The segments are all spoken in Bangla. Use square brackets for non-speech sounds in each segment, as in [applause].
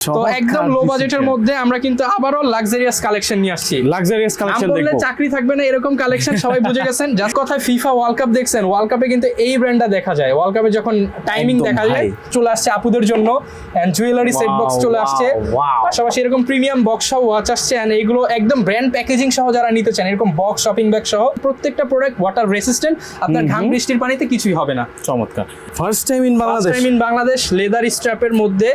তো একদম লো বাজেটের মধ্যে আমরা কিন্তু আবারও লাক্সারিয়াস কালেকশন নিয়ে আসছি। লাক্সারিয়াস কালেকশন দেখব। চাকরি থাকবে না এরকম কালেকশন সবাই বুঝে গেছেন। [laughs] যার কথায় ফিফা ওয়ার্ল্ড কাপ দেখছেন ওয়ার্ল্ড কাপে কিন্তু এই ব্র্যান্ডটা দেখা যায়। ওয়ার্ল্ড কাপে যখন টাইমিং দেখা যায় চলে আসছে আপুদের জন্য। এন্ড জুয়েলারি সেট বক্স চলে আসছে. পাশাপাশি এরকম প্রিমিয়াম বক্স সহ ওয়াচ আসছে। এন্ড এইগুলো একদম ব্র্যান্ড প্যাকেজিং সহ যারা নিতে চান এরকম বক্স শপিং ব্যাগ সহ প্রত্যেকটা প্রোডাক্ট ওয়াটার রেসিস্ট্যান্ট আপনার ঘাম বৃষ্টির পানিতে কিছুই হবে না। চমৎকার। First time in Bangladesh time in Bangladesh leather স্ট্র্যাপের মধ্যে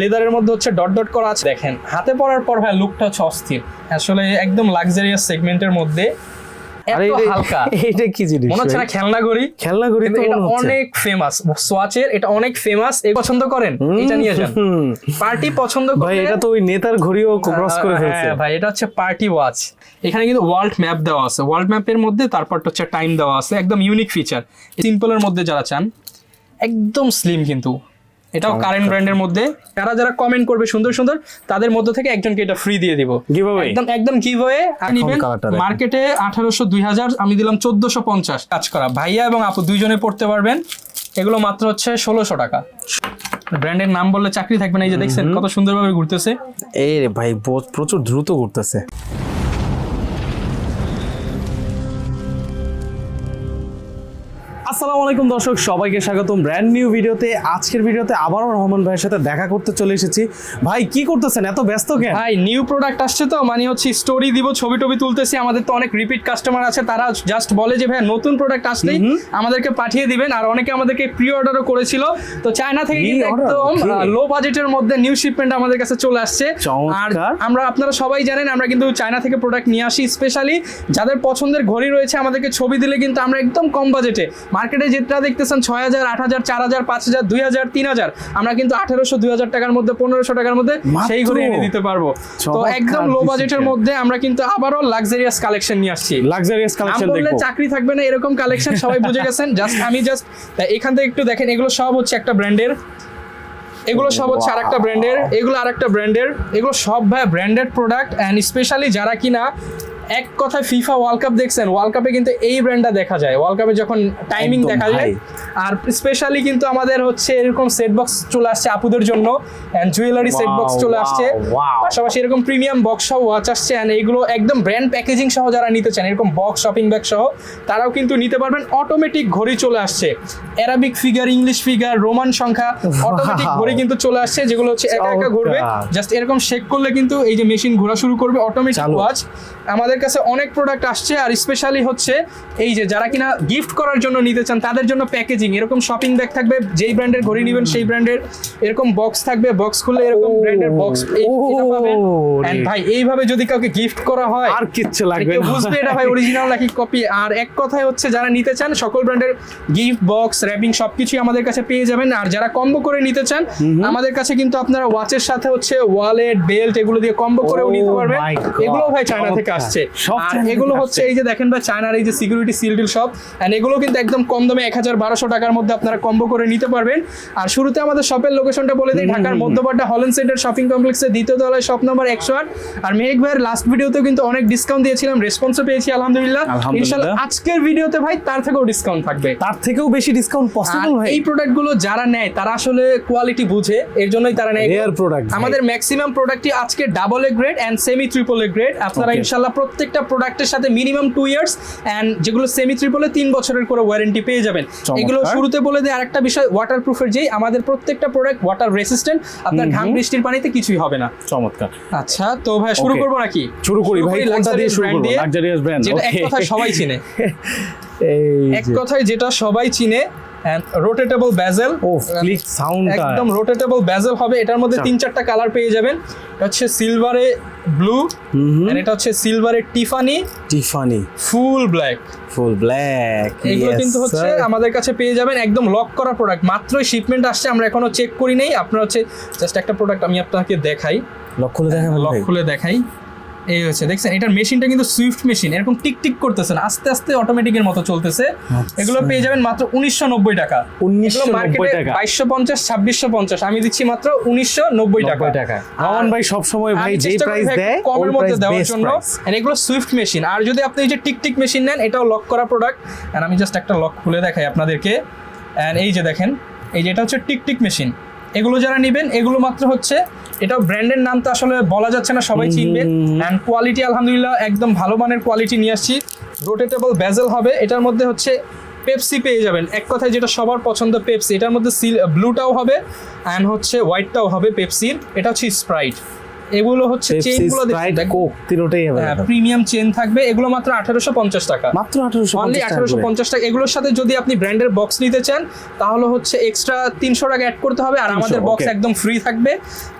লেদারের মধ্যে হচ্ছে ডট ডট করা আছে। দেখেন হাতে পরার পর ভাই লুকটা হচ্ছে অস্থির। আসলে একদম লাক্সারিয়াস সেগমেন্টের মধ্যে হালকা। [laughs] এটা কি জিনিস মনে হচ্ছে না খেলনা ঘড়ি? খেলনা ঘড়ি তো এটা অনেক ফেমাস সোয়াচের এটা অনেক ফেমাস এই পছন্দ করেন? এটা নিয়ে যান। পার্টি পছন্দ ভাই এটা তো ওই নেতার ঘড়িও ক্রস করে ফেলছে। হ্যাঁ ভাই এটা হচ্ছে পার্টি ওয়াচ এখানে কিন্তু ওয়ার্ল্ড ম্যাপ দেওয়া আছে। ওয়ার্ল্ড ম্যাপের মধ্যে তারপর হচ্ছে টাইম দেওয়া আছে। একদম ইউনিক ফিচার সিম্পলের মধ্যে যারা চান একদম স্লিম কিন্তু। এটাও কারেন্ট ব্র্যান্ডের মধ্যে। যারা যারা কমেন্ট করবে সুন্দর সুন্দর তাদের মধ্যে থেকে একজনকে এটা ফ্রি দিয়ে দিব? একদম একদম গিভওয়ে নিবেন মার্কেটে আঠারোশো দুই হাজার আমি দিলাম চোদ্দশো পঞ্চাশ। কাজ করা ভাইয়া এবং আপু দুইজনে পড়তে পারবেন। এগুলো মাত্র হচ্ছে ষোলোশো টাকা। ব্র্যান্ডের নাম বললে চাকরি থাকবে না এই যে দেখছেন কত সুন্দরভাবে ঘুরতেছে। এই রে ভাই প্রচুর দ্রুত ঘুরতেছে। আসসালামু আলাইকুম দর্শক সবাইকে স্বাগতম ব্র্যান্ড নিউ ভিডিওতে। আজকের ভিডিওতে আবারও রহমান ভাইয়ের সাথে দেখা করতে চলে এসেছি। ভাই কি করতেছেন? এত ব্যস্ত কেন? ভাই নিউ প্রোডাক্ট আসছে তো মানে হচ্ছে স্টোরি দিব ছবি টবি তুলতেছি। আমাদের তো অনেক রিপিট কাস্টমার আছে তারা জাস্ট বলে যে ভাই নতুন প্রোডাক্ট আসলেই আমাদেরকে পাঠিয়ে দিবেন। আর অনেকে আমাদেরকে প্রি অর্ডারও করেছিল। তো চায়না থেকে কিন্তু একদম লো বাজেটের মধ্যে নিউ শিপমেন্ট আমাদের কাছে চলে আসছে। আর আমরা আপনারা সবাই জানেন আমরা কিন্তু চায়না থেকে প্রোডাক্ট নিয়ে আসি স্পেশালি যাদের পছন্দের ঘড়ি রয়েছে আমাদেরকে ছবি দিলে কিন্তু আমরা একদম কম বাজেটে মার্কেটে যেটা দেখতেছেন ছয় হাজার আট হাজার চার হাজার পাঁচ হাজার দুই হাজার তিন হাজার আমরা কিন্তু আঠারোশো দুই হাজার টাকার মধ্যে পনেরোশো টাকার মধ্যে? সেই ঘড়ি এনে দিতে পারব। তো একদম লো বাজেটের মধ্যে আমরা কিন্তু আবারও লাক্সারিয়াস কালেকশন নিয়ে আসছি। লাক্সারিয়াস কালেকশন বললে চাকরি থাকবে না এরকম কালেকশন সবাই বুঝে গেছেন। জাস্ট আমি জাস্ট এখান থেকে একটু দেখেন এগুলো সব হচ্ছে একটা ব্র্যান্ডের এগুলো সব হচ্ছে আরেকটা ব্র্যান্ডের এগুলো আরেকটা ব্র্যান্ডের এগুলো সব ভাই ব্র্যান্ডেড প্রোডাক্ট অ্যান্ড স্পেশালি যারা কিনা এক কথায় ফিফা ওয়ার্ল্ড কাপ দেখছেন ওয়ার্ল্ড কাপে কিন্তু এই ব্র্যান্ডটা দেখা যায়। ওয়ার্ল্ড কাপে যখন টাইমিং দেখা যায় আর স্পেশালি কিন্তু আমাদের হচ্ছে এরকম সেট বক্স চলে আসছে আপুদের জন্য অ্যান্ড জুয়েলারি সেট বক্স চলে আসছে। পাশাপাশি এরকম প্রিমিয়াম বক্স সহ ওয়াচ আসছে অ্যান্ড এইগুলো একদম ব্র্যান্ড প্যাকেজিং সহ যারা নিতে চান এরকম বক্স শপিং ব্যাগ সহ তারাও কিন্তু নিতে পারবেন। অটোমেটিক ঘড়ি চলে আসছে। Arabic figure English figure Roman সংখ্যা অটোমেটিক ঘড়ি কিন্তু চলে আসছে যেগুলো হচ্ছে একা একা ঘুরবে। জাস্ট এরকম শেক করলে কিন্তু এই যে মেশিন ঘোরা শুরু করবে অটোমেটিক ওয়াচ আমাদের কাছে অনেক প্রোডাক্ট আসছে আর স্পেশালি হচ্ছে এই যে যারা কিনা গিফট করার জন্য নিতে চান তাদের জন্য প্যাকেজিং এরকম শপিং ব্যাগ থাকবে যেই ব্র্যান্ডের ঘড়ি নেবেন সেই ব্র্যান্ডের এরকম বক্স থাকবে বক্স খুললে এরকম ব্র্যান্ডের বক্স পাবেন। ভাই এইভাবে যদি কাউকে গিফট করা হয় আর কিচ্ছু লাগবে না। বুঝবে এটা ভাই অরিজিনাল নাকি কপি আর এক কথায় হচ্ছে যারা নিতে চান সকল ব্র্যান্ডের গিফট বক্স র্যাপিং সবকিছুই আমাদের কাছে পেয়ে যাবেন। আর যারা কম্বো করে নিতে চান আমাদের কাছে কিন্তু আপনারা ওয়াচের সাথে হচ্ছে ওয়ালেট বেল্ট এগুলো দিয়ে কম্বো করেও নিতে পারবেন। এগুলো ভাই চায়না থেকে আসছে। আর এগুলো হচ্ছে এই যে দেখেন ভাই চায়নার এই যে সিকিউরিটি সিল টিল সব এন্ড এগুলো কিন্তু একদম কম দামে এক হাজার বারোশো টাকার মধ্যে আপনারা কম্বো করে নিতে পারবেন। আর শুরুতে আমাদের শপের লোকেশনটা বলে দিই ঢাকার মধ্যপাড়া হলেন সেন্টার শপিং কমপ্লেক্সের দ্বিতীয় তলায় শপ নম্বর একশো আট। আর মেহেক ভাইয়ের লাস্ট ভিডিওতেও কিন্তু অনেক ডিসকাউন্ট দিয়েছিলাম রেসপন্সও পেয়েছি আলহামদুলিল্লাহ। আজকের ভিডিওতে ভাই তার থেকেও ডিসকাউন্ট থাকবে। তার থেকেও বেশি ডিসকাউন্ট পসিবল ভাই এই প্রোডাক্টগুলো যারা নেয় তারা আসলে কোয়ালিটি বুঝে এর জন্যই তারা নেয়। রেয়ার প্রোডাক্ট আমাদের ম্যাক্সিমাম প্রোডাক্টটি আজকে double A grade and semi triple A grade আপনারা Okay. প্রত্যেকটা প্রোডাক্টের সাথে মিনিমাম টু ইয়ার্স অ্যান্ড যেগুলো সেমি ট্রিপলে তিন বছরের করে ওয়ারেন্টি পেয়ে যাবেন। এগুলো শুরুতে বলে দেয় আরেকটা বিষয় ওয়াটার প্রুফের যেই আমাদের প্রত্যেকটা প্রোডাক্ট ওয়াটার রেসিস্ট্যান্ট আপনার ঘাম বৃষ্টির পানিতে কিছুই হবে না। চমৎকার। আচ্ছা তো ভাই শুরু করব নাকি? শুরু করি ভাই কোনটা দিয়ে শুরু করব? লাক্সারিয়াস ব্র্যান্ড যেটা এক কথায় সবাই চিনে। [laughs] এই এক কথায় যেটা সবাই চিনে রোটেটেবল ব্যাজেল ও ক্লিক সাউন্ডটা একদম রোটেটেবল ব্যাজেল হবে। এটার মধ্যে আচ্ছা। তিন চারটা কালার পেয়ে যাবেন। এটা হচ্ছে সিলভারে ব্লু আর এটা হচ্ছে সিলভারে টিফানি টিফানি ফুল ব্ল্যাক ফুল ব্ল্যাক এগুলো কিন্তু হচ্ছে আমাদের কাছে পেয়ে যাবেন একদম লক করা প্রোডাক্ট মাত্রই শিপমেন্ট আসছে আমরা এখনও চেক করি নেই। আপনার হচ্ছে জাস্ট একটা প্রোডাক্ট আমি আপনাকে দেখাই। লক খুলে দেখাবেন লক খুলে দেখাই। এই হচ্ছে দেখছেন এটার মেশিনটা কিন্তু সুইফট মেশিন এরকম টিক টিক করতেছে না আস্তে আস্তে অটোমেটিকের মতো চলতেছে। আচ্ছা। এগুলো পেয়ে যাবেন মাত্র উনিশশো নব্বই টাকা। 1990 টাকা। বাইশশো পঞ্চাশ ছাব্বিশশো পঞ্চাশ আমি দিচ্ছি মাত্র উনিশশো নব্বই টাকা। 90 টাকা। রহমান ভাই সব সময় ভাই করি প্রাইস দেয় কমের মধ্যে দেওয়ার জন্য। এগুলো সুইফট মেশিন আর যদি আপনি এই যে টিক টিক মেশিন নেন এটাও লক করা প্রোডাক্ট এন্ড আমি জাস্ট একটা লক খুলে দেখাই আপনাদেরকে। এন্ড এই যে দেখেন এই যে এটা হচ্ছে টিক টিক মেশিন এগুলো যারা নেবেন এগুলো মাত্র হচ্ছে এটা ব্র্যান্ডের নাম তো আসলে বলা যাচ্ছে না সবাই চিনবে। অ্যান্ড কোয়ালিটি আলহামদুলিল্লাহ একদম ভালো মানের কোয়ালিটি নিয়ে আসছি। রোটেটেবল ব্যাজেল হবে এটার মধ্যে হচ্ছে পেপসি পেয়ে যাবেন। এক কথায় যেটা সবার পছন্দ পেপসি এটার মধ্যে সিল ব্লুটাও হবে অ্যান্ড হচ্ছে হোয়াইটটাও হবে পেপসির এটা হচ্ছে স্প্রাইট এগুলো হচ্ছে চেইনগুলো স্প্রাইট কোক তিনটাই হবে প্রিমিয়াম চেন থাকবে এগুলো মাত্র আঠারোশো পঞ্চাশ টাকা। মাত্র 1850 অনলি টাকা এগুলোর সাথে যদি আপনি ব্র্যান্ডের বক্স নিতে চান তাহলে হচ্ছে এক্সট্রা তিনশো টাকা অ্যাড করতে হবে আর আমাদের বক্স একদম ফ্রি থাকবে।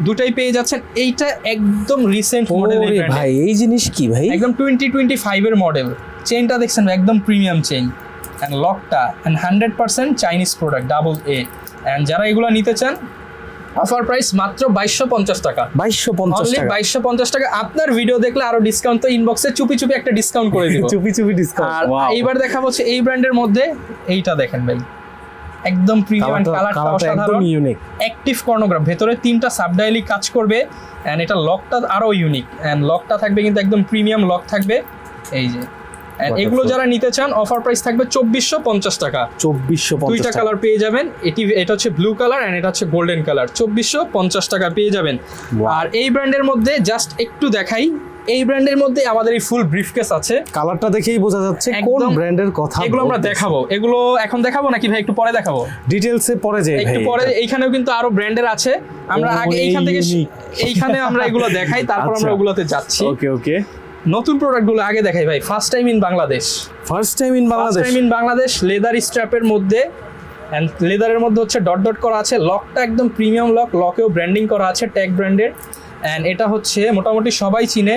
দুটাই পেয়ে যাচ্ছেন। এইটা একদম রিসেন্ট মডেল ভাই এই জিনিস কি ভাই? একদম টোয়েন্টি টোয়েন্টি ফাইভের মডেল চেনটা দেখছেন একদম প্রিমিয়াম চেন অ্যান্ড লকটা and hundred percent Chinese product double A and যারা এগুলো নিতে চান অফার প্রাইস মাত্র বাইশশো পঞ্চাশ টাকা। 2250 পঞ্চাশ টাকা। বাইশশো পঞ্চাশ টাকা। আপনার ভিডিও দেখলে আরও ডিসকাউন্ট তো ইনবক্সে চুপি চুপি একটা ডিসকাউন্ট করে দিব। [laughs] চুপি চুপি ডিসকাউন্ট আর এইবার দেখাবো হচ্ছে এই ব্র্যান্ডের মধ্যে এইটা দেখেন ভাই। একদম প্রিমিয়াম কালারটা একদম অসাধারণ। ইউনিক অ্যাক্টিভ কর্নোগ্রাফ ভেতরে তিনটা সাবডাইলি কাজ করবে অ্যান্ড এটা লকটা আরও ইউনিক অ্যান্ড লকটা থাকবে কিন্তু একদম প্রিমিয়াম লক থাকবে। এই যে. এগুলো যারা নিতে চান অফার প্রাইস থাকবে চব্বিশশো পঞ্চাশ টাকা। 2450 দুইটা কালার পেয়ে যাবেন। এটি এটা হচ্ছে ব্লু কালার অ্যান্ড এটা হচ্ছে গোল্ডেন কালার চব্বিশশো পঞ্চাশ টাকা পেয়ে যাবেন। আর এই ব্র্যান্ডের মধ্যে জাস্ট একটু দেখাই। এই ব্র্যান্ডের মধ্যে আমাদের এই ফুল ব্রিফকেস আছে। কালারটা দেখেই বোঝা যাচ্ছে কোন ব্র্যান্ডের কথা এগুলো আমরা দেখাবো। এগুলো এখন দেখাবো নাকি ভাই? একটু পরে দেখাবো। ডিটেইলসে পরে যাই ভাই। একটু পরে এইখানেও কিন্তু আরও ব্র্যান্ডের আছে। আমরা আগে এইখান থেকে এইখানে আমরা এগুলো দেখাই তারপর [laughs] আমরা আচ্ছা। ওগুলোতে যাচ্ছি। ওকে ওকে নতুন প্রোডাক্টগুলো আগে দেখাই ভাই first time in Bangladesh first time in Bangladesh time in Bangladesh leather স্ট্র্যাপের মধ্যে অ্যান্ড লেদারের মধ্যে হচ্ছে ডট ডট করা আছে। লকটা একদম প্রিমিয়াম লক লকেও ব্র্যান্ডিং করা আছে ট্যাগ ব্র্যান্ডের অ্যান্ড এটা হচ্ছে মোটামুটি সবাই চিনে।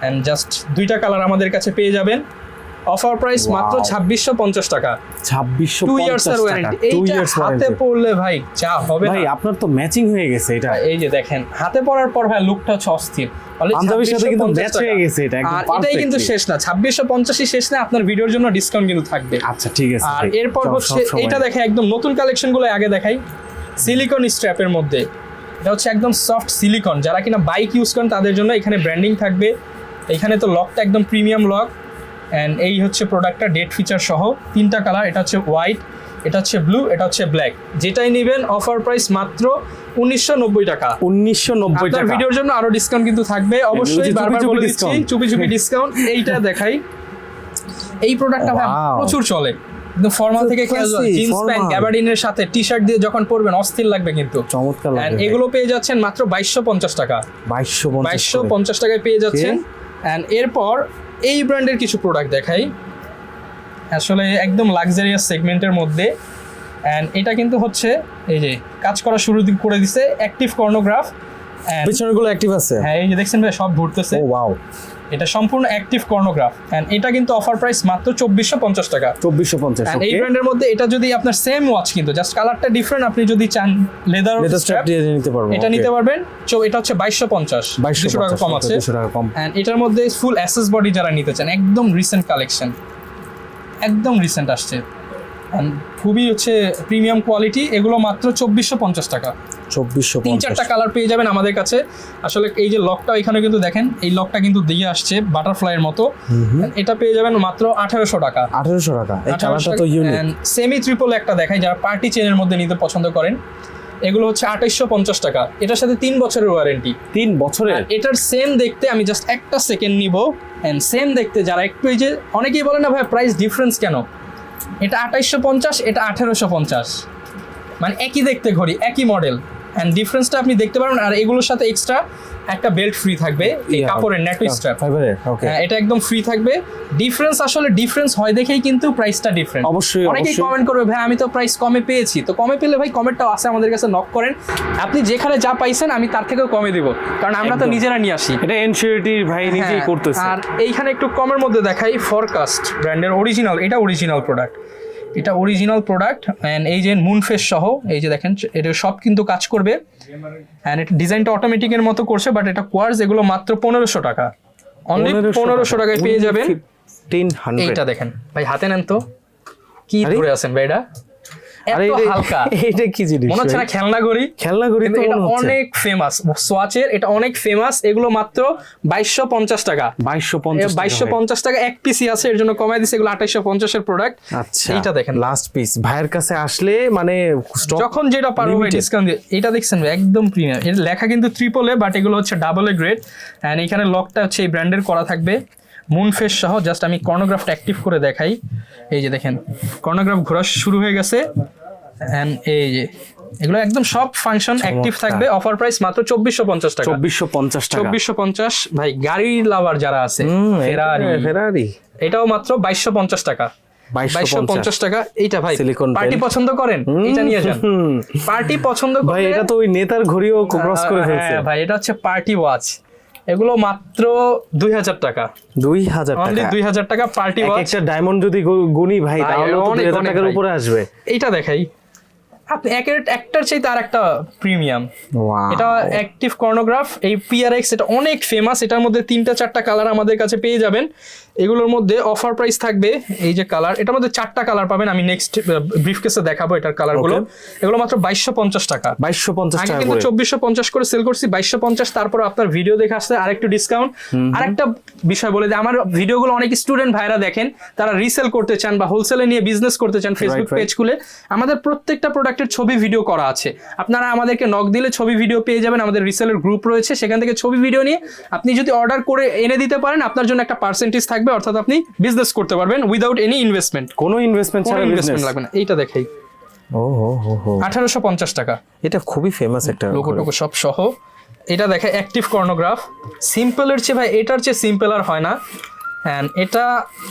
অ্যান্ড জাস্ট দুইটা কালার আমাদের কাছে পেয়ে যাবেন। অফার প্রাইস মাত্র ছাব্বিশশো পঞ্চাশ টাকা। 2650 টু ইয়ার্স এর ওয়ারেন্টি এইটা হাতে পড়লে ভাই যা হবে ভাই আপনার তো ম্যাচিং হয়ে গেছে এটা। এই যে দেখেন হাতে পড়ার পর ভাই লুকটা হচ্ছে অস্থির। Only পাঞ্জাবির সাথে কিন্তু ম্যাচ হয়ে গেছে এটা একদম আর এটাই কিন্তু শেষ না ছাব্বিশশো পঞ্চাশই শেষ না আপনার ভিডিওর জন্য ডিসকাউন্ট কিন্তু থাকবে। আচ্ছা ঠিক আছে আর এরপর হচ্ছে এটা দেখে একদম নতুন কালেকশনগুলো আগে দেখাই। সিলিকন স্ট্র্যাপের মধ্যে। এটা হচ্ছে একদম সফট সিলিকন যারা কিনা বাইক ইউজ করেন তাদের জন্য এখানে ব্র্যান্ডিং থাকবে। এখানে তো লকটা একদম প্রিমিয়াম লক অ্যান্ড এই হচ্ছে প্রোডাক্টটা ডেট ফিচার সহ তিনটা কালার এটা হচ্ছে হোয়াইট এটা হচ্ছে ব্লু এটা হচ্ছে ব্ল্যাক যেটাই নেবেন অফার প্রাইস মাত্র উনিশশো নব্বই টাকা। 1990 আপনার টাকা। ভিডিওর জন্য আরও ডিসকাউন্ট কিন্তু থাকবে। অবশ্যই বারবার চুপি বলে দিচ্ছি চুপি চুপি ডিসকাউন্ট এইটা দেখাই। এই প্রোডাক্টটা প্রচুর চলে। কিন্তু ফর্মাল থেকে ক্যাজুয়াল জিন্স প্যান্ট. গ্যাবার্ডিনের সাথে টি শার্ট দিয়ে যখন পরবেন অস্থির লাগবে কিন্তু। চমৎকার এগুলো পেয়ে যাচ্ছেন মাত্র বাইশশো পঞ্চাশ টাকা। 2250 বাইশশো করে। পঞ্চাশ টাকায় পেয়ে যাচ্ছেন। অ্যান্ড এরপর এই ব্র্যান্ডের কিছু প্রোডাক্ট দেখাই। আসলে একদম লাক্সারিয়াস সেগমেন্টের মধ্যে। অ্যান্ড এটা কিন্তু হচ্ছে এই যে কাজ করা শুরু করে দিছে অ্যাক্টিভ কর্নোগ্রাফ পিছনেগুলো অ্যাক্টিভ আছে। হ্যাঁ এই যে দেখছেন ভাই সব ঘুরতেছে। ও ওয়াও এটা সম্পূর্ণ অ্যাক্টিভ কর্নোগ্রাফ অ্যান্ড এটা কিন্তু অফার প্রাইস মাত্র চব্বিশশো পঞ্চাশ টাকা। 2450 And এই ব্র্যান্ডের মধ্যে এটা যদি আপনার সেম ওয়াচ কিন্তু জাস্ট কালারটা ডিফারেন্ট আপনি যদি চান লেদার স্ট্র্যাপ দিয়ে নিতে পারব এটা নিতে পারবেন। চো এটা হচ্ছে বাইশশো পঞ্চাশ 2250 দুশো টাকা কম আছে। 200 টাকা কম। অ্যান্ড এটার মধ্যে ফুল অ্যাসেস বডি যারা নিতে চান একদম রিসেন্ট কালেকশন একদম রিসেন্ট আসছে। খুবই হচ্ছে প্রিমিয়াম কোয়ালিটি এগুলো মাত্র চব্বিশশো পঞ্চাশ টাকা। চব্বিশশো তিন চারটা কালার পেয়ে যাবেন আমাদের কাছে। আসলে এই যে লকটা এখানে কিন্তু দেখেন এই লকটা কিন্তু দিয়ে আসছে বাটারফ্লাইয়ের মতো। এটা পেয়ে যাবেন মাত্র আঠারোশো টাকা। 1800 টাকা। তো সেমি ট্রিপল একটা দেখায় যারা পার্টি চেনের মধ্যে নিতে পছন্দ করেন এগুলো হচ্ছে আঠাইশশো পঞ্চাশ টাকা। এটার সাথে তিন বছরের ওয়ারেন্টি তিন বছরের? এটার সেম দেখতে আমি জাস্ট একটা সেকেন্ড নিব। অ্যান্ড সেম দেখতে যারা একটু এই যে অনেকেই বলে না ভাই প্রাইস ডিফারেন্স কেন? এটা আঠাইশশো পঞ্চাশ এটা আঠেরোশো পঞ্চাশ। মানে একই দেখতে ঘড়ি একই মডেল অ্যান্ড ডিফারেন্সটা আপনি দেখতে পারবেন আর এগুলোর সাথে এক্সট্রা একটা বেল্ট ফ্রি থাকবে এই কাপড়ের নেটো স্ট্র্যাপ এটা একদম ফ্রি থাকবে। ডিফারেন্স আসলে ডিফারেন্স হয় দেখেই কিন্তু প্রাইসটা ডিফারেন্ট অবশ্যই, অনেকেই কমেন্ট করবে ভাই আমি তো প্রাইস কমে পেয়েছি। তো কমে পেলে ভাই কমেন্টটাও আছে আমাদের কাছে নক করেন। আপনি যেখানে যা পাইছেন আমি তার থেকেও কমে দিব। কারণ আমরা তো নিজেরা নিয়ে আসি। এটা এনসিওরিটি ভাই নিজেই হ্যাঁ, করতেছে। আর এইখানে একটু কমের মধ্যে দেখাই ফরকাস্ট ব্র্যান্ডের অরিজিনাল এটা অরিজিনাল প্রোডাক্ট এটা অরিজিনাল প্রোডাক্ট অ্যান্ড এই যে মুনফেস সহ এই যে দেখেন এটা সব কিন্তু কাজ করবে। অ্যান্ড এটা ডিজাইনটা অটোমেটিকের মতো করছে বাট এটা কোয়ার্স এগুলো মাত্র পনেরোশো টাকা। অনলি পনেরোশো টাকায় পেয়ে যাবেন। 1500 এইটা দেখেন ভাই হাতে নেন তো। কি? ধরে আছেন ভাই এটা? এত হালকা। [laughs] এটা কি জিনিস মনে হচ্ছে না ভাই? খেলনা ঘড়ি খেলনা ঘড়ি কিন্তু তো এটা অনেক ফেমাস সোয়াচের এটা অনেক ফেমাস এগুলো মাত্র বাইশশো পঞ্চাশ টাকা। এক পিসি আছে এর জন্য এগুলো পঞ্চাশের প্রোডাক্ট আচ্ছা এইটা দেখেন। লাস্ট পিস ভাইয়ের কাছে আসলে মানে যখন যেটা পারব ডিসকাউন্ট দিয়ে এটা দেখছেন একদম প্রিমিয়াম এর লেখা কিন্তু ট্রিপলে বাট এগুলো হচ্ছে ডাবল এ গ্রেড এখানে লকটা হচ্ছে এই ব্র্যান্ডের করা থাকবে। মুন ফেস সহ জাস্ট আমি কর্নোগ্রাফটা অ্যাক্টিভ করে দেখাই। এই যে দেখেন কর্নোগ্রাফ ঘোরা শুরু হয়ে গেছে। অ্যান্ড এই যে এগুলো একদম সব ফাংশন অ্যাক্টিভ থাকবে অফার প্রাইস মাত্র চব্বিশশো পঞ্চাশ টাকা। চব্বিশশো পঞ্চাশ চব্বিশশো পঞ্চাশ ভাই গাড়ি লাভার যারা আছে ফেরারি ফেরারি এটাও মাত্র বাইশশো পঞ্চাশ টাকা। বাইশশো পঞ্চাশ। টাকা এইটা ভাই Silicon পার্টি পছন্দ করেন? এটা নিয়ে যান। পার্টি পছন্দ ভাই এটা তো ওই নেতার ঘড়িও ক্রস করে ফেলছে। হ্যাঁ ভাই এটা হচ্ছে পার্টি ওয়াচ এগুলো মাত্র দুই হাজার টাকা। দুই হাজার অনলি টাকা। দুই হাজার টাকা পার্টি ওয়াচ একটা ডায়মন্ড যদি গুনি ভাই তাহলে অনেক টাকার উপরে আসবে। এইটা দেখাই। আপনি একটার চাইতে আর একটা প্রিমিয়াম এটা অ্যাক্টিভ কর্নোগ্রাফ এই পিআরএক্স এটা অনেক ফেমাস এটার মধ্যে তিনটা চারটা কালার আমাদের কাছে পেয়ে যাবেন। এগুলোর মধ্যে অফার প্রাইস থাকবে এই যে কালার এটার মধ্যে চারটা কালার পাবেন আমি নেক্সট ব্রিফকেসে দেখাবো এটার কালারগুলো এগুলো মাত্র বাইশশো পঞ্চাশ টাকা। বাইশশো পঞ্চাশ টাকা কিন্তু করে। চব্বিশশো পঞ্চাশ করে সেল করছি বাইশশো পঞ্চাশ তারপর আপনার ভিডিও দেখে আসছে আরেকটু ডিসকাউন্ট আরেকটা বিষয় বলে যে আমার ভিডিওগুলো অনেক স্টুডেন্ট ভাইরা দেখেন তারা রিসেল করতে চান বা হোলসেলে নিয়ে বিজনেস করতে চান ফেসবুক পেজ খুলে। আমাদের প্রত্যেকটা প্রোডাক্টের ছবি ভিডিও করা আছে। আপনারা আমাদেরকে নক দিলে ছবি ভিডিও পেয়ে যাবেন আমাদের রিসেলের গ্রুপ রয়েছে সেখান থেকে ছবি ভিডিও নিয়ে আপনি যদি অর্ডার করে এনে দিতে পারেন আপনার জন্য একটা পার্সেন্টেজ থাকবে অর্থাৎ আপনি বিজনেস করতে পারবেন উইদাউট এনি ইনভেস্টমেন্ট কোনো ইনভেস্টমেন্ট ছাড়া ইনভেস্টমেন্ট লাগবে না। এইটা দেখাই। আঠারোশো পঞ্চাশ টাকা। এটা খুবই ফেমাস একটা। সব সহ। এটা দেখে অ্যাক্টিভ কর্নোগ্রাফ সিম্পলের চেয়ে ভাই এটার চেয়ে সিম্পল আর হয় না। অ্যান্ড এটা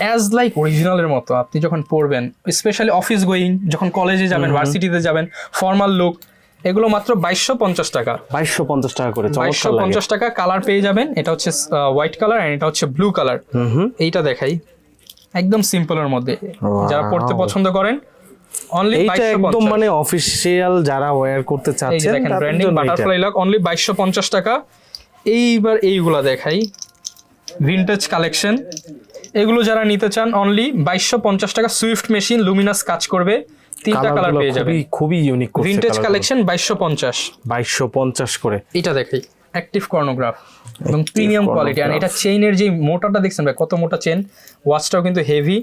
অ্যাজ লাইক অরিজিনালের মতো আপনি যখন পড়বেন স্পেশালি অফিস গোয়িং যখন কলেজে যাবেন ভার্সিটিতে যাবেন ফর্মাল লুক এগুলো মাত্র বাইশশো পঞ্চাশ টাকা। বাইশশো পঞ্চাশ টাকা করে বাইশশো পঞ্চাশ টাকা কালার পেয়ে যাবেন এটা হচ্ছে হোয়াইট কালার অ্যান্ড এটা হচ্ছে ব্লু কালার এইটা দেখাই। একদম সিম্পলের মধ্যে। যারা পড়তে পছন্দ করেন অনলি এইটা একদম মানে অফিসিয়াল যারা ওয়্যার করতে চাচ্ছেন দেখেন ব্র্যান্ডিং বাটারফ্লাই লক অনলি বাইশশো পঞ্চাশ টাকা। এইবার এইগুলা দেখাই। ভিনটেজ কালেকশন এগুলো যারা নিতে চান অনলি বাইশশো পঞ্চাশ টাকা সুইফট মেশিন লুমিনাস কাজ করবে। তিনটা কালার পেয়ে যাবে খুবই ইউনিক ভিনটেজ কালেকশন বাইশশো পঞ্চাশ। বাইশশো পঞ্চাশ করে। এটা দেখাই। অ্যাক্টিভ কর্নোগ্রাফ এবং প্রিমিয়াম কোয়ালিটি আর এটা চেইনের যে মোটাটা দেখছেন ভাই কত মোটা চেন ওয়াচটাও কিন্তু হেভি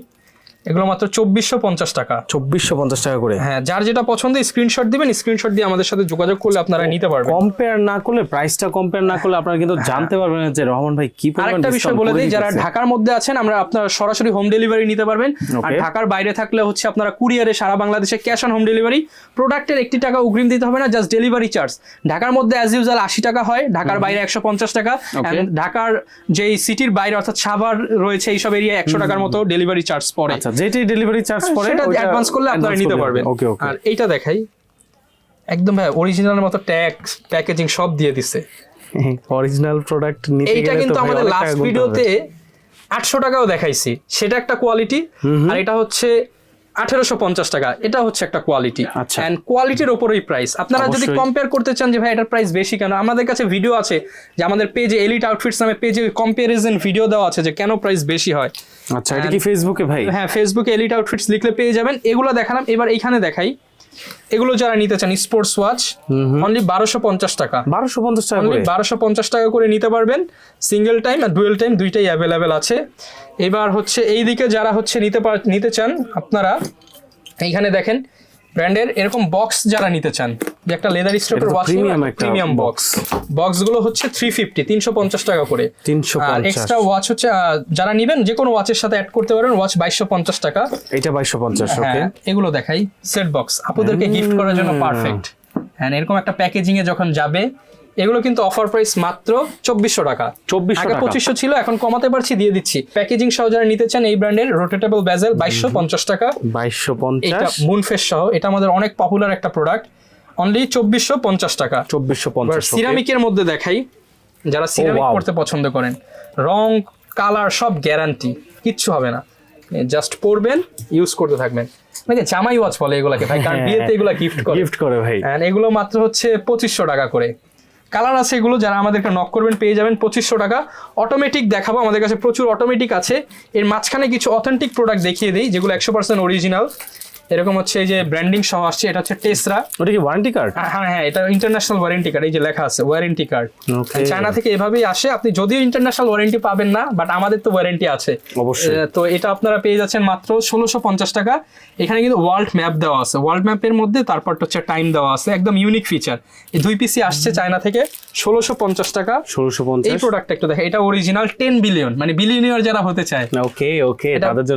এগুলো মাত্র চব্বিশশো পঞ্চাশ টাকা। চব্বিশশো পঞ্চাশ টাকা করে। হ্যাঁ যার যেটা পছন্দ স্ক্রিনশট দিবেন স্ক্রিনশট দিয়ে আমাদের সাথে যোগাযোগ করলে আপনারা নিতে পারবেন। কম্পেয়ার না করলে প্রাইসটা কম্পেয়ার না করলে আপনারা কিন্তু জানতে পারবেন যে রহমান ভাই কি আরেকটা বিষয় বলে দিই যারা ঢাকার মধ্যে আছেন আমরা আপনার সরাসরি হোম ডেলিভারি নিতে পারবেন। আর ঢাকার বাইরে থাকলে হচ্ছে আপনারা কুরিয়ারে সারা বাংলাদেশে ক্যাশ অন হোম ডেলিভারি প্রোডাক্টের একটি টাকা অগ্রিম দিতে হবে না জাস্ট ডেলিভারি চার্জ ঢাকার মধ্যে অ্যাজ ইউজাল আশি টাকা হয় ঢাকার বাইরে একশো পঞ্চাশ টাকা। ঢাকার যেই সিটির বাইরে অর্থাৎ সাভার রয়েছে এইসব এরিয়া একশো টাকার মতো ডেলিভারি চার্জ পড়ে। আচ্ছা যেটি ডেলিভারি চার্জ পড়ে সেটা অ্যাডভান্স করলে আপনারা নিতে পারবেন। ওকে ওকে আর এইটা দেখাই। একদম ভাই অরিজিনালের মতো ট্যাক্স প্যাকেজিং সব দিয়ে দিছে। [laughs] অরিজিনাল প্রোডাক্ট নিতে এইটা গেলে এটা কিন্তু আমাদের লাস্ট ভিডিওতে। আটশো টাকাও দেখাইছি। সেটা একটা কোয়ালিটি আর এটা হচ্ছে আঠেরোশো পঞ্চাশ টাকা। এটা হচ্ছে একটা কোয়ালিটি। অ্যান্ড কোয়ালিটির ওপরেই প্রাইস আপনারা যদি কম্পেয়ার করতে চান যে ভাই এটার প্রাইস বেশি কেন? আমাদের কাছে ভিডিও আছে যে আমাদের পেজে এলিট আউটফিটস নামে পেজে কম্পারিজন ভিডিও দেওয়া আছে যে কেন প্রাইস বেশি হয়? আচ্ছা এটা কি ফেসবুকে ভাই? হ্যাঁ ফেসবুকে এলিট আউটফিটস লিখলে পেয়ে যাবেন। এগুলো দেখালাম। এবার এইখানে দেখাই। এগুলো যারা নিতে চান স্পোর্টস ওয়াচ অনলি বারোশো পঞ্চাশ টাকা। বারোশো পঞ্চাশ টাকা অনলি বারোশো পঞ্চাশ টাকা করে নিতে পারবেন। সিঙ্গেল টাইম আর ডুয়েল টাইম দুইটাই অ্যাভেলেবেল আছে। এবার হচ্ছে এই দিকে যারা হচ্ছে নিতে পার নিতে চান আপনারা এইখানে দেখেন ব্র্যান্ডের এরকম বক্স যারা নিতে চান যে একটা লেদার স্ট্রাপের তো ওয়াচ premium একটা প্রিমিয়াম বক্স বক্সগুলো হচ্ছে থ্রি ফিফটি তিনশো পঞ্চাশ টাকা করে। তিনশো আর পঞ্চাশ এক্সট্রা ওয়াচ হচ্ছে যারা নিবেন যে কোনো ওয়াচের সাথে অ্যাড করতে পারেন ওয়াচ বাইশশো পঞ্চাশ টাকা। এটা বাইশশো পঞ্চাশ ওকে হ্যাঁ এগুলো দেখাই সেট বক্স আপুদেরকে গিফট করার জন্য পারফেক্ট হ্যাঁ এরকম একটা প্যাকেজিং এ যখন যাবে এগুলো কিন্তু অফার প্রাইস মাত্র চব্বিশশো টাকা। চব্বিশশো টাকা। পঁচিশশো ছিল এখন কমাতে পারছি দিয়ে দিচ্ছি। প্যাকেজিং সহ যারা নিতে চান এই ব্র্যান্ডের রোটেটেবল ব্যাজেল বাইশশো পঞ্চাশ টাকা। বাইশশো এটা পঞ্চাশ মুনফেস সহ এটা আমাদের অনেক পপুলার একটা প্রোডাক্ট অনলি চব্বিশশো পঞ্চাশ টাকা। চব্বিশশো পঞ্চাশ? সিরামিকের মধ্যে দেখাই। যারা সিরামিক wow. করতে পছন্দ করেন রং কালার সব গ্যারান্টি কিচ্ছু হবে না। জাস্ট পরবেন ইউজ করতে থাকবেন। নাকি জামাই ওয়াচ বলে এগুলাকে ভাই কারণ হ্যাঁ। বিয়েতে এগুলা গিফট করে? গিফট করে ভাই। এগুলো মাত্র হচ্ছে পঁচিশশো টাকা করে। কালার আছে এগুলো, যারা আমাদেরকে নক করবেন, পেয়ে যাবেন পঁচিশশো টাকা। অটোমেটিক দেখাবো, আমাদের কাছে প্রচুর অটোমেটিক আছে। এর মাঝখানে কিছু অথেন্টিক প্রোডাক্ট দেখিয়ে দিই, যেগুলো একশো পার্সেন্ট অরিজিনাল এরকম হচ্ছে এই যে ব্র্যান্ডিং সহ আসছে এটা হচ্ছে টেসরা ওটা কি ওয়ারেন্টি কার্ড হ্যাঁ হ্যাঁ এটা ইন্টারন্যাশনাল ওয়ারেন্টি কার্ড এই যে লেখা আছে ওয়ারেন্টি কার্ড. চায়না থেকে এভাবেই আসে আপনি যদিও ইন্টারন্যাশনাল ওয়ারেন্টি পাবেন না বাট আমাদের তো ওয়ারেন্টি আছে। অবশ্যই। তো এটা আপনারা পেয়ে যাচ্ছেন মাত্র ষোলোশো পঞ্চাশ টাকা। এখানে কিন্তু ওয়ার্ল্ড ম্যাপ দেওয়া আছে। ওয়ার্ল্ড ম্যাপের মধ্যে তারপর হচ্ছে টাইম দেওয়া আছে। একদম ইউনিক ফিচার এই দুই পিসি আসছে চায়না থেকে ষোলোশো পঞ্চাশ টাকা। ষোলোশো এই পঞ্চাশ প্রোডাক্ট একটু দেখেন এটা অরিজিনাল টেন বিলিয়ন মানে বিলিয়নিয়ার যারা হতে চায়। ওকে ওকে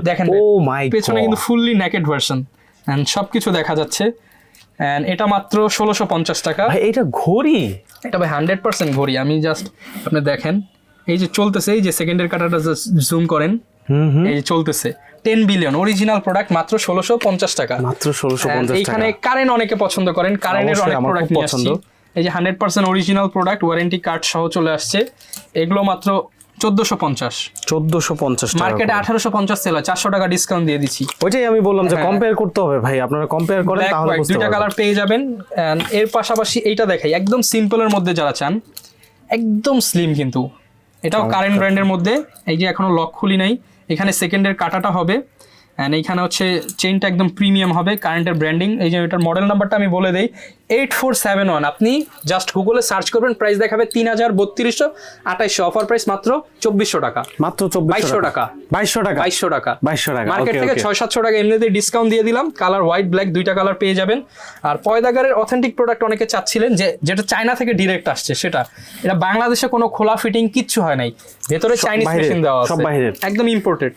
দেখেন ও মাই পেছনে কিন্তু ফুললি নেকেড ভার্সন এন্ড সবকিছু দেখা যাচ্ছে। এন্ড এটা মাত্র ষোলোশো পঞ্চাশ টাকা। ভাই এটা ঘড়ি? এটা ভাই হান্ড্রেড পার্সেন্ট ঘড়ি। আমি জাস্ট আপনি দেখেন এই যে চলতেছে এই যে সেকেন্ডের কাটাটা জুম করেন এই যে চলতেছে। টেন বিলিয়ন অরিজিনাল প্রোডাক্ট মাত্র ষোলোশো পঞ্চাশ টাকা। মাত্র ষোলোশো পঞ্চাশ এইখানে টাকা। কারেন্ট অনেকে পছন্দ করেন কারেন্টের অনেক প্রোডাক্ট পছন্দ। এই যে hundred percent original product warranty card সহ চলে আসছে। এগুলো মাত্র চোদ্দোশো পঞ্চাশ। চোদ্দশো পঞ্চাশ মার্কেটে আঠারোশো পঞ্চাশ সেল হয় চারশো টাকা ডিসকাউন্ট দিয়ে দিচ্ছি। ওইটাই আমি বললাম যে। কম্পেয়ার করতে হবে ভাই আপনারা কম্পেয়ার করেন তাহলে দুইটা কালার পেয়ে যাবেন। এর পাশাপাশি এইটা দেখাই একদম সিম্পলের মধ্যে যারা চান একদম স্লিম কিন্তু। এটাও কারেন্ট ব্র্যান্ডের মধ্যে এই যে এখনও লক খুলি নাই। এখানে সেকেন্ডের কাটাটা হবে। অ্যান্ড এইখানে হচ্ছে চেইনটা একদম প্রিমিয়াম হবে কারেন্টের ব্র্যান্ডিং এই যে এটার মডেল নাম্বারটা আমি বলে দেই এইট ফোর সেভেন ওয়ান আপনি জাস্ট গুগলে সার্চ করবেন প্রাইস দেখাবে তিন হাজার বত্রিশশো আঠাইশশো অফার প্রাইস মাত্র চব্বিশশো টাকা। মাত্র বাইশশো টাকা। বাইশশো টাকা। বাইশশো টাকা। বাইশশো টাকা। মার্কেট থেকে ছয় সাতশো টাকা এমনিতে ডিসকাউন্ট দিয়ে দিলাম। কালার হোয়াইট ব্ল্যাক দুইটা কালার পেয়ে যাবেন। আর পয়দাগারের অথেন্টিক প্রোডাক্ট অনেকে চাচ্ছিলেন যে যেটা চায়না থেকে ডিরেক্ট আসছে সেটা। এটা বাংলাদেশে কোনো খোলা ফিটিং কিচ্ছু হয় নাই। ভেতরে চাইনিজ মেশিন দেওয়া আছে। একদম ইম্পোর্টেড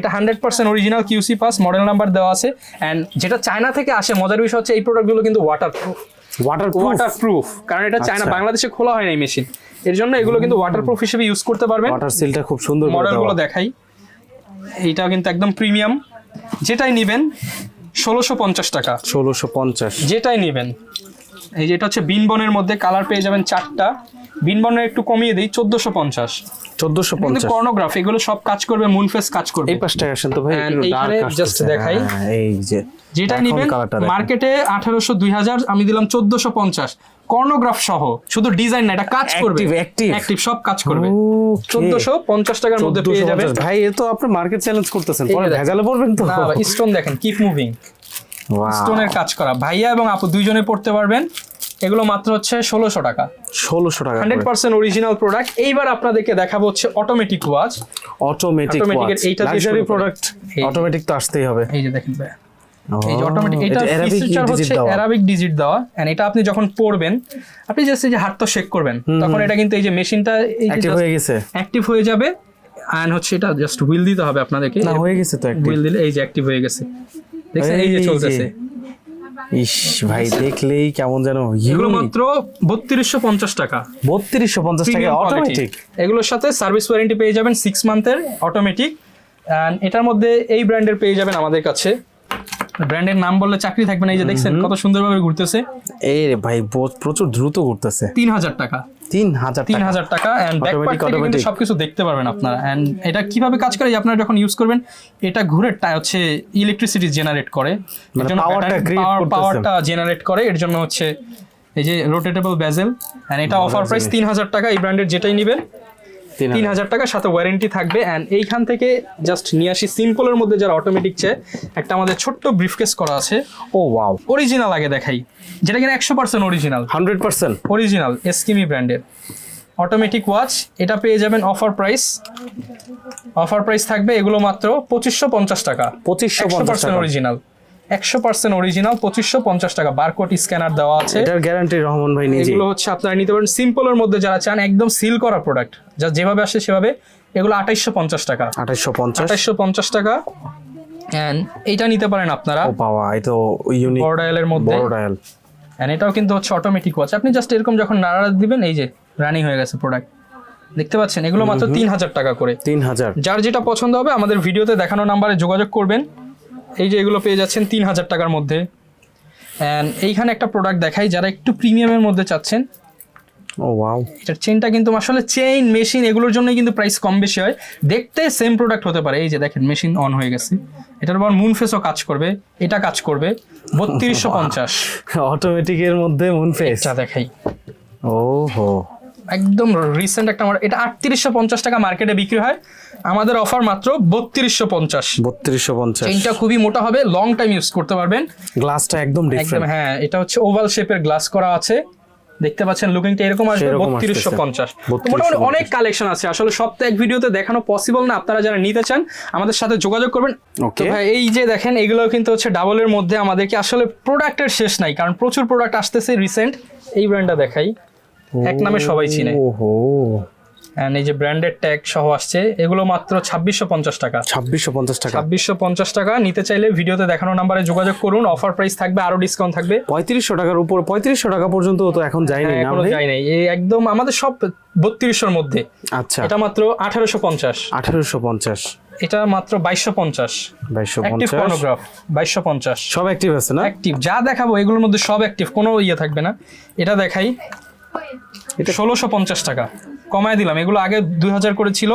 এটা hundred percent original QC pass model number দেওয়া আছে। অ্যান্ড যেটা চায়না থেকে আসে মজার বিষয় হচ্ছে এই প্রোডাক্টগুলো কিন্তু waterproof water waterproof কারণ এটা চায়না আচ্ছা। বাংলাদেশে খোলা হয় না এই মেশিন এর জন্য এগুলো কিন্তু ওয়াটার প্রুফ হিসেবে ইউজ করতে পারবেন। ওয়াটার সিলটা খুব সুন্দর মডেলগুলো দেখাই। এইটাও কিন্তু একদম প্রিমিয়াম যেটাই নেবেন ষোলোশো পঞ্চাশ টাকা। ষোলোশো পঞ্চাশ। যেটাই নেবেন। এই যে এটা হচ্ছে বিনবনের মধ্যে কালার পেয়ে যাবেন চারটা। বিনবনের একটু কমিয়ে দিই চোদ্দোশো পঞ্চাশ। চোদ্দশো পঞ্চাশ। কর্নোগ্রাফ এগুলো সব কাজ করবে মুনফেস কাজ করবে। এই পাশটায় আসেন তো ভাই আসতেছে। দেখাই। হ্যাঁ, এই যে যেটা নেবেন মার্কেটে আঠারোশো দুই হাজার আমি দিলাম চোদ্দশো পঞ্চাশ। কর্নোগ্রাফ সহ শুধু ডিজাইন না এটা কাজ করবে. অ্যাক্টিভ সব কাজ করবে। Okay. চোদ্দোশো পঞ্চাশ টাকার মধ্যে পেয়ে 1450 যাবেন ভাই এ তো আপনি মার্কেট চ্যালেঞ্জ করতেছেন। পরে ভেজালে পড়বেন তো। না স্টোন দেখেন কিপ মুভিং স্টোনের কাজ করা। ভাইয়া এবং আপু দুইজনে পড়তে পারবেন। এগুলো মাত্র হচ্ছে ষোলোশো টাকা। ষোলোশো টাকা হান্ড্রেড পার্সেন্ট অরিজিনাল প্রোডাক্ট এইবার আপনাদেরকে দেখাবো হচ্ছে অটোমেটিক ওয়াচ অটোমেটিক এইটা লাক্সারি প্রোডাক্ট অটোমেটিক তো আসতেই হবে। এই যে দেখেন ভাইয়া। এই যে অটোমেটিক এটা ফিচার হচ্ছে অ্যারাবিক ডিজিট দেওয়া এন্ড এটা আপনি যখন পড়বেন আপনি জাস্ট এই যে হাত তো শেক করবেন তখন এটা কিন্তু এই যে মেশিনটা অ্যাক্টিভ হয়ে গেছে। অ্যাক্টিভ হয়ে যাবে এন্ড হচ্ছে এটা জাস্ট হুইল দিতে হবে আপনাদেরকে। না হয়ে গেছে তো অ্যাক্টিভ হুইল দিলে এই যে অ্যাক্টিভ হয়ে গেছে। দেখছেন এই যে চলতেছে। ইস ভাই দেখলেই কেমন যেন এগুলো মাত্র বত্রিশশো পঞ্চাশ টাকা। বত্রিশশো পঞ্চাশ টাকা অটোমেটিক এগুলোর সাথে সার্ভিস ওয়ারেন্টি পেয়ে যাবেন সিক্স মান্থের অটোমেটিক অ্যান্ড এটার মধ্যে এই ব্র্যান্ডের পেয়ে যাবেন আমাদের কাছে। ব্র্যান্ডের নাম বললে চাকরি থাকবে না এই যে দেখছেন কত সুন্দরভাবে ঘুরতেছে। এই রে ভাই প্রচুর দ্রুত ঘুরতেছে। তিন হাজার টাকা। তিন হাজার তিন হাজার টাকা অ্যান্ড থেকে কিন্তু সবকিছু দেখতে পারবেন আপনারা। অ্যান্ড এটা কীভাবে কাজ করে আপনারা যখন ইউজ করবেন এটা ঘুরে হচ্ছে ইলেকট্রিসিটি জেনারেট করে। এর মানে জেনারেট করে এর জন্য হচ্ছে এই যে রোটেটেবল বেজেল অ্যান্ড এটা অফার প্রাইস তিন হাজার টাকা এই ব্র্যান্ডের যেটাই নেবেন। তিন হাজার। টাকা সাথে ওয়ারেন্টি থাকবে। অ্যান্ড এইখান থেকে জাস্ট নিয়ে আসি সিম্পলের মধ্যে যারা অটোমেটিক চায় একটা আমাদের ছোট্ট ব্রিফকেস করা আছে। ও ওয়াও অরিজিনাল আগে দেখাই। যেটা কিনা একশো percent original hundred percent. Original এসকিমি ব্র্যান্ডের অটোমেটিক ওয়াচ এটা পেয়ে যাবেন অফার প্রাইস অফার প্রাইস থাকবে এগুলো মাত্র পঁচিশশো পঞ্চাশ টাকা। পঁচিশশো পঞ্চাশ পার্সেন্ট অরিজিনাল একশো পার্সেন্ট অরিজিনাল পঁচিশশো পঞ্চাশ টাকা বারকোড স্ক্যানার দেওয়া আছে। এটার গ্যারান্টি রহমান ভাই নিজে এগুলো হচ্ছে আপনারা নিতে পারেন। সিম্পলের মধ্যে যারা চান একদম সিল করা প্রোডাক্ট যা যেভাবে আসে সেভাবে এগুলো আঠাইশশো পঞ্চাশ টাকা। আঠাইশশো পঞ্চাশ? আঠাইশশো পঞ্চাশ টাকা। অ্যান্ড এইটা নিতে পারেন আপনারা। ও বাবা এই তো ইউনিক বড় ডায়ালের মধ্যে। বড় ডায়াল অ্যান্ড এটাও কিন্তু হচ্ছে অটোমেটিক ওয়াচ আপনি জাস্ট এরকম যখন নাড়া দিবেন এই যে রানিং হয়ে গেছে প্রোডাক্ট দেখতে পাচ্ছেন এগুলো মাত্র তিন হাজার টাকা করে। তিন হাজার। যার যেটা পছন্দ হবে আমাদের ভিডিওতে দেখানো নাম্বারে যোগাযোগ করবেন। এই যে এগুলো পেয়ে যাচ্ছেন তিন হাজার টাকার মধ্যে। অ্যান্ড এইখানে একটা প্রোডাক্ট দেখাই যারা একটু প্রিমিয়ামের মধ্যে চাচ্ছেন। ও ওয়াও এটার চেনটা কিন্তু আসলে চেইন মেশিন এগুলোর জন্যই কিন্তু প্রাইস কম বেশি হয়। দেখতে সেম প্রোডাক্ট হতে পারে। এই যে দেখেন মেশিন অন হয়ে গেছে। এটার আবার মুন ফেসও কাজ করবে। এটা কাজ করবে বত্রিশশো পঞ্চাশ। [laughs] অটোমেটিকের মধ্যে মুন ফেস যা দেখাই। ও হো একদম রিসেন্ট একটা আমার এটা আটত্রিশশো পঞ্চাশ টাকা মার্কেটে বিক্রি হয়। আমাদের অফার মাত্র বত্রিশশো পঞ্চাশ। বত্রিশশো পঞ্চাশ। চেইনটা খুবই মোটা হবে লং টাইম ইউজ করতে পারবেন। গ্লাসটা একদম একদম হ্যাঁ এটা হচ্ছে ওভাল শেপের গ্লাস করা আছে। দেখতে পাচ্ছেন লুকিংটা এরকম আসবে বত্রিশশো পঞ্চাশ। মোটামুটি অনেক কালেকশন আছে। আসলে সব তো এক ভিডিওতে দেখানো পসিবল না আপনারা যারা নিতে চান আমাদের সাথে যোগাযোগ করবেন। ভাই এই যে দেখেন এগুলো কিন্তু হচ্ছে ডাবলের মধ্যে আমাদেরকে আসলে প্রোডাক্টের শেষ নাই কারণ প্রচুর প্রোডাক্ট আসতেছে রিসেন্ট এই ব্র্যান্ডটা দেখাই। এক নামে সবাই চিনে। ওহো। এই যে ব্র্যান্ডেড ট্যাগ সহ আসছে এগুলো মাত্র ছাব্বিশশো পঞ্চাশ টাকা। ছাব্বিশশো পঞ্চাশ টাকা। ছাব্বিশশো পঞ্চাশ টাকা। নিতে চাইলে ভিডিওতে দেখানো নাম্বারে যোগাযোগ করুন। অফার প্রাইস থাকবে আরও ডিসকাউন্ট থাকবে। পঁয়ত্রিশশো টাকার উপর পঁয়ত্রিশশো টাকা পর্যন্ত তো এখন যায়নি হ্যাঁ, নাই? এই একদম আমাদের সব বত্রিশশোর মধ্যে। আচ্ছা। এটা মাত্র আঠারোশো পঞ্চাশ। আঠারোশো পঞ্চাশ। এটা মাত্র বাইশশো পঞ্চাশ। বাইশশো পঞ্চাশ। পর্নোগ্রাফ বাইশশো পঞ্চাশ। সব অ্যাক্টিভ আছে না? অ্যাক্টিভ যা দেখাবো এগুলোর মধ্যে সব অ্যাক্টিভ কোনো ইয়ে থাকবে না। এটা দেখাই। এটা ষোলোশো পঞ্চাশ টাকা। কমায় দিলাম। এগুলো আগে দুই হাজার করে ছিল।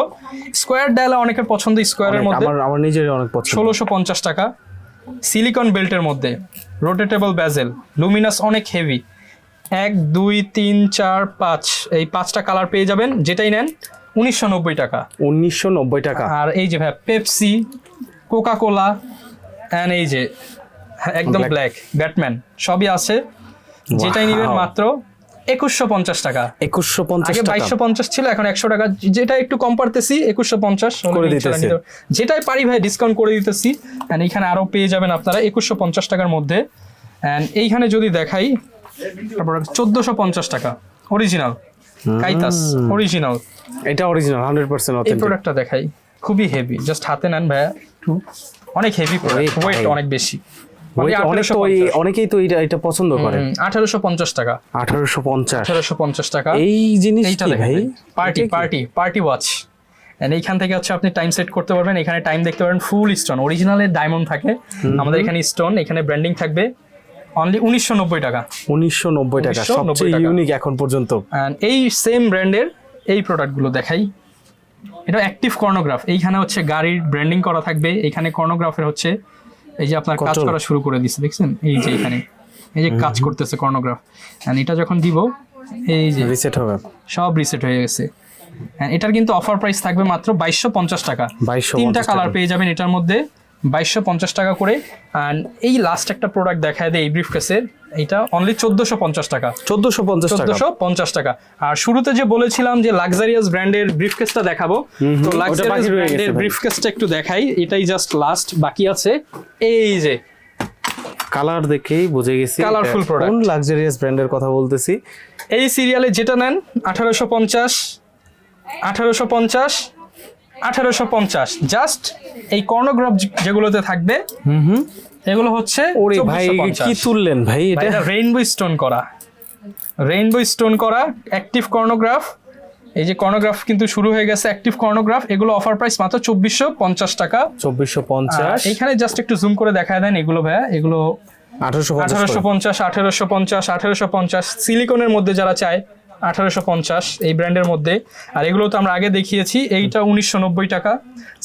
স্কোয়ার ডায়ালা অনেকের পছন্দ স্কোয়ারের মধ্যে। আমার আমার নিজের অনেক পছন্দ। ষোলোশো পঞ্চাশ টাকা। সিলিকন বেল্টের মধ্যে। Rotatable bezel. লুমিনাস অনেক হেভি। এক দুই তিন চার পাঁচ। এই পাঁচটা কালার পেয়ে যাবেন। যেটাই নেন উনিশশো নব্বই টাকা। উনিশশো নব্বই টাকা। আর এই যে ভাই পেপসি কোকা কোলা অ্যান্ড এই যে হ্যাঁ, একদম ব্ল্যাক ব্যাটম্যান। সবই আছে। যেটাই নেবেন মাত্র একুশশো পঞ্চাশ টাকা। একুশশো পঞ্চাশ বাইশশো পঞ্চাশ ছিল এখন একশো টাকা। যেটা একটু কম পারতেছি একুশশো পঞ্চাশ। করে দিতেছি। যেটাই পারি ভাই ডিসকাউন্ট করে দিতেছি। অ্যান্ড এইখানে আরও পেয়ে যাবেন আপনারা একুশশো পঞ্চাশ টাকার মধ্যে। অ্যান্ড এইখানে যদি দেখাই তারপর চোদ্দশো পঞ্চাশ টাকা। অরিজিনাল কাইতাস অরিজিনাল এটা অরিজিনাল হান্ড্রেড পার্সেন্ট এই প্রোডাক্টটা দেখাই। খুবই হেভি জাস্ট হাতে নেন ভাইয়া একটু। অনেক হেভি প্রোডাক্ট ওয়েট অনেক বেশি। অনেক তো অনেকেই তো এটা এটা পছন্দ করে। আঠারোশো পঞ্চাশ টাকা। আঠারোশো পঞ্চাশ। আঠারোশো পঞ্চাশ টাকা। এই জিনিস ভাই? Party party party watch and এইখান থেকে হচ্ছে আপনি টাইম সেট করতে পারবেন। এখানে টাইম দেখতে পারেন ফুল স্টোন অরিজিনালের ডায়মন্ড থাকে। আমাদের এখানে স্টোন এখানে ব্র্যান্ডিং থাকবে অনলি উনিশশো নব্বই টাকা। উনিশশো নব্বই টাকা সবচেয়ে ইউনিক এখন পর্যন্ত। এই সেম ব্র্যান্ডের এই প্রোডাক্টগুলো দেখাই। এটা অ্যাক্টিভ কর্নোগ্রাফ এইখানে হচ্ছে গাড়ির ব্র্যান্ডিং করা থাকবে। এখানে কর্নোগ্রাফের হচ্ছে এই যে আপনার কাজ করা শুরু করে দিচ্ছে দেখছেন? এই যে এখানে। এই যে কাজ করতেছে কর্নোগ্রাফ এন্ড এটা যখন দিব এই যে রিসেট হবে। সব রিসেট হয়ে গেছে। এটার কিন্তু অফার প্রাইস থাকবে মাত্র বাইশশো পঞ্চাশ টাকা। 2250 তিনটা কালার পেয়ে যাবেন এটার মধ্যে। বাইশশো পঞ্চাশ টাকা করে। অ্যান্ড এই লাস্ট একটা প্রোডাক্ট দেখায় দেয় এই ব্রিফ এইটা অনলি চোদ্দোশো পঞ্চাশ টাকা। চোদ্দশো পঞ্চাশ চোদ্দোশো পঞ্চাশ টাকা। আর শুরুতে যে বলেছিলাম যে লাক্সারিয়াস ব্র্যান্ডের ব্রিফ কেসটা দেখাবো তো লাক্সারিয়াস ব্র্যান্ডের ভাই। ব্রিফ কেসটা একটু দেখাই এটাই জাস্ট লাস্ট বাকি আছে এই যে। কালার দেখেই বুঝে গেছি এটা product. কোন লাক্সারিয়াস ব্র্যান্ডের কথা বলতেছি? এই সিরিয়ালে যেটা নেন আঠারোশো পঞ্চাশ আঠারোশো পঞ্চাশ আঠারোশো পঞ্চাশ। জাস্ট এই কর্নোগ্রাফ যেগুলোতে থাকবে হুম হুম। এগুলো হচ্ছে ওরে ভাই 2450 কি তুললেন ভাই এটা? রেইনবো স্টোন করা। রেইনবো স্টোন করা অ্যাক্টিভ কর্নোগ্রাফ এই যে কর্নোগ্রাফ কিন্তু শুরু হয়ে গেছে অ্যাক্টিভ কর্নোগ্রাফ এগুলো অফার প্রাইস মাত্র চব্বিশশো পঞ্চাশ টাকা। চব্বিশশো পঞ্চাশ। এইখানে জাস্ট একটু জুম করে দেখায় দেন এগুলো ভাইয়া। এগুলো আঠারোশো পঞ্চাশ আঠারোশো পঞ্চাশ আঠারোশো পঞ্চাশ সিলিকনের মধ্যে যারা চায় আঠারোশো পঞ্চাশ এই ব্র্যান্ডের মধ্যে। আর এগুলো তো আমরা আগে দেখিয়েছি এইটা উনিশশো নব্বই টাকা।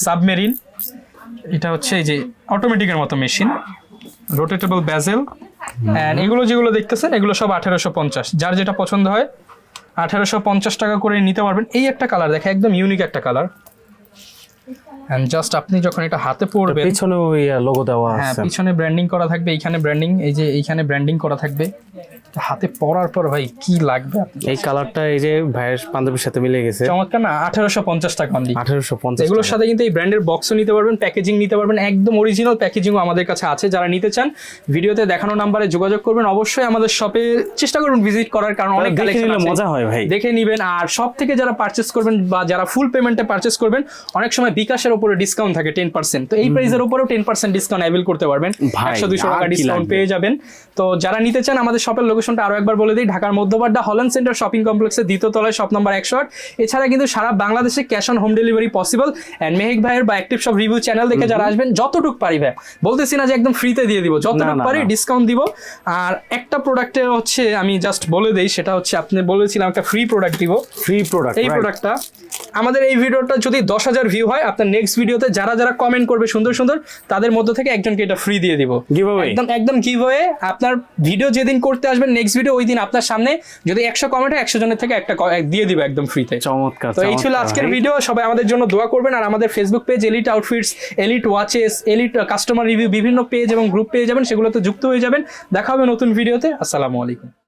সাবমেরিন এটা হচ্ছে এই যে অটোমেটিকের মতো মেশিন রোটেটেবল ব্যাজেল অ্যান্ড এগুলো যেগুলো দেখতেছেন এগুলো সব আঠারোশো পঞ্চাশ। যার যেটা পছন্দ হয় আঠারোশো পঞ্চাশ টাকা করে নিতে পারবেন। এই একটা কালার দেখে একদম ইউনিক একটা কালার অ্যান্ড জাস্ট আপনি যখন এটা হাতে পড়বেন পিছনে ওই লোগো দেওয়া হ্যাঁ পিছনে ব্র্যান্ডিং করা থাকবে এইখানে ব্র্যান্ডিং এই যে এইখানে ব্র্যান্ডিং করা থাকবে। হাতে পরার পর ভাই কি লাগবে এই কালারটা এই যে ভাইয়ের পাঞ্জাবির সাথে মিলে গেছে। চমৎকার না আঠারোশো পঞ্চাশ টাকা অনলি। আঠারোশো পঞ্চাশ এগুলোর সাথে কিন্তু এই ব্র্যান্ডের বক্সও নিতে পারবেন প্যাকেজিং নিতে পারবেন একদম অরিজিনাল প্যাকেজিংও আমাদের কাছে আছে। যারা নিতে চান ভিডিওতে দেখানো নাম্বারে যোগাযোগ করবেন। অবশ্যই আমাদের শপে চেষ্টা করুন ভিজিট করার কারণ অনেক কালেকশন মজা হয় ভাই। দেখে নিবেন আর সব থেকে যারা পারচেস করবেন বা যারা ফুল পেমেন্টে পারচেস করবেন অনেক সময় বিকাশের উপরে ডিসকাউন্ট থাকে টেন পার্সেন্ট তো এই প্রাইসের উপরেও টেন পার্সেন্ট ডিসকাউন্ট অ্যাভেল করতে পারবেন। একশো দুশো টাকা ডিসকাউন্ট পেয়ে যাবেন। তো যারা নিতে চান আমাদের শপের লোকেশনটা আরও একবার বলে দিই। ঢাকার মধ্যবাড্ডা হল্যান্ড সেন্টার শপিং কমপ্লেক্সের দ্বিতীয় তলায় শপ নাম্বার একশো আট। এছাড়া কিন্তু সারা বাংলাদেশে cash on home delivery possible and Mehek ভাইয়ের বা অ্যাক্টিভ সব রিভিউ চ্যানেল দেখে যারা আসবেন যতটুক পারি ভাই। বলতেছি না যে একদম ফ্রিতে দিয়ে দিব যতটুক পারি ডিসকাউন্ট দিব। আর একটা প্রোডাক্টে হচ্ছে আমি জাস্ট বলে দেই সেটা হচ্ছে আপনি বলেছিলাম একটা ফ্রি প্রোডাক্ট দিব। ফ্রি প্রোডাক্ট এই প্রোডাক্টটা আমাদের এই ভিডিওটা যদি দশ হাজার ভিউ হয় আপনার নেক্সট ভিডিওতে যারা যারা কমেন্ট করবে সুন্দর সুন্দর তাদের মধ্য থেকে একজনকে এটা ফ্রি দিয়ে দিব? একদম একদম গিভওয়ে আপনার ভিডিও যেদিন করতে আসবেন নেক্সট ভিডিও ওই দিন আপনার সামনে যদি একশো কমেন্ট হয় একশো জনের থেকে একটা দিয়ে দিবে একদম ফ্রিতে চমৎকার তো এই ছিল আজকের ভিডিও সবাই আমাদের জন্য দোয়া করবেন। আর আমাদের Facebook page elite outfits elite watches elite customer review বিভিন্ন পেজ এবং গ্রুপ পেয়ে যাবেন সেগুলোতে যুক্ত হয়ে যাবেন। দেখা হবে নতুন ভিডিওতে আসসালামু আলাইকুম।